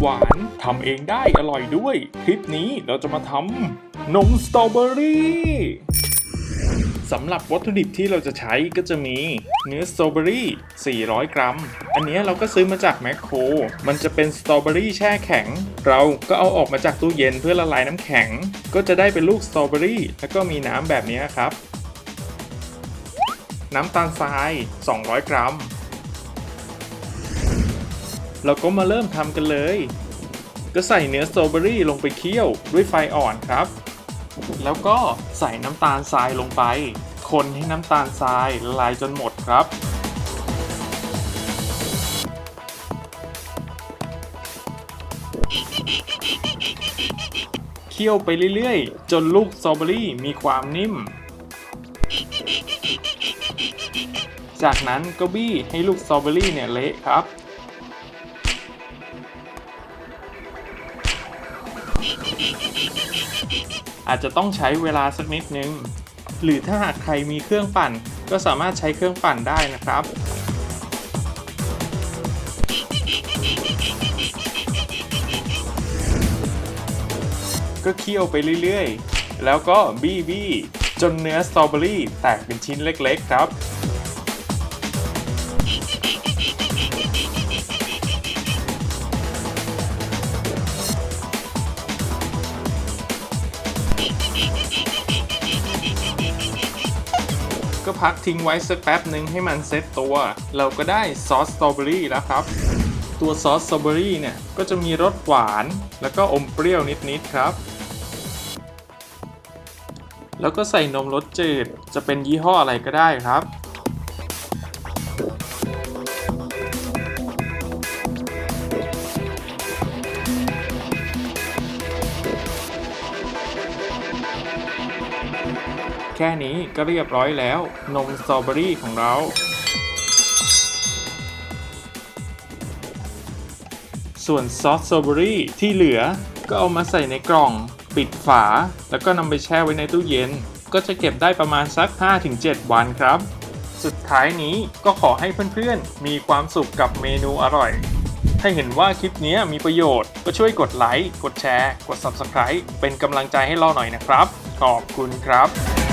หวานทำเองได้อร่อยด้วย คลิปนี้เราจะมาทำนมสตรอเบอรี่สำหรับวัตถุดิบที่เราจะใช้ก็จะมีเนื้อสตรอเบอรี่ 400 กรัม อันนี้เราก็ซื้อมาจากแมคโคร มันจะเป็นสตรอเบอรี่แช่แข็ง เราก็เอาออกมาจากตู้เย็นเพื่อละลายน้ำแข็ง ก็จะได้เป็นลูกสตรอเบอรี่ แล้วก็มีน้ำแบบนี้ครับ น้ำตาลทราย 200 กรัม เราก็มาเริ่มทำกันเลย ก็ใส่เนื้อสตรอเบอรี่ลงไปเคี่ยวด้วยไฟอ่อนครับ แล้วก็ใส่น้ำตาลทรายลงไป คนให้น้ำตาลทรายละลายจนหมดครับ เคี่ยวไปเรื่อยๆ จนลูกสตรอเบอรี่มีความนิ่มจากนั้นก็บี้ให้ลูกสตรอเบอรี่เนี่ยเละครับ อาจจะต้องใช้เวลาสักนิดนึง หรือถ้าหากใครมีเครื่องปั่น ก็สามารถใช้เครื่องปั่นได้นะครับ ก็เคี่ยวไปเรื่อยๆ แล้วก็บี้บี้จนเนื้อสตรอเบอรี่แตกเป็นชิ้นเล็กๆครับ ก็พักทิ้งไว้สักแป๊บหนึ่งให้มันเซ็ตตัว เราก็ได้ซอสสตรอเบอรี่แล้วครับ ตัวซอสสตรอเบอรี่เนี่ยก็จะมีรสหวาน แล้วก็อมเปรี้ยวนิดๆครับ แล้วก็ใส่นมรสจืดจะเป็นยี่ห้ออะไรก็ได้ครับ แค่นี้ก็เรียบร้อยแล้ว นมสตรอเบอรี่ของเรา ส่วนซอสสตรอเบอรี่ที่เหลือก็เอามาใส่ในกล่อง ปิดฝา แล้วก็นำไปแช่ไว้ในตู้เย็น ก็จะเก็บได้ประมาณสัก 5-7 วันครับ สุดท้ายนี้ก็ขอให้เพื่อนๆ มีความสุขกับเมนูอร่อย ถ้าเห็นว่าคลิปนี้มีประโยชน์ก็ช่วยกดไลค์ กดแชร์ กด Subscribe เป็นกำลังใจให้เราหน่อยนะครับ ขอบคุณครับ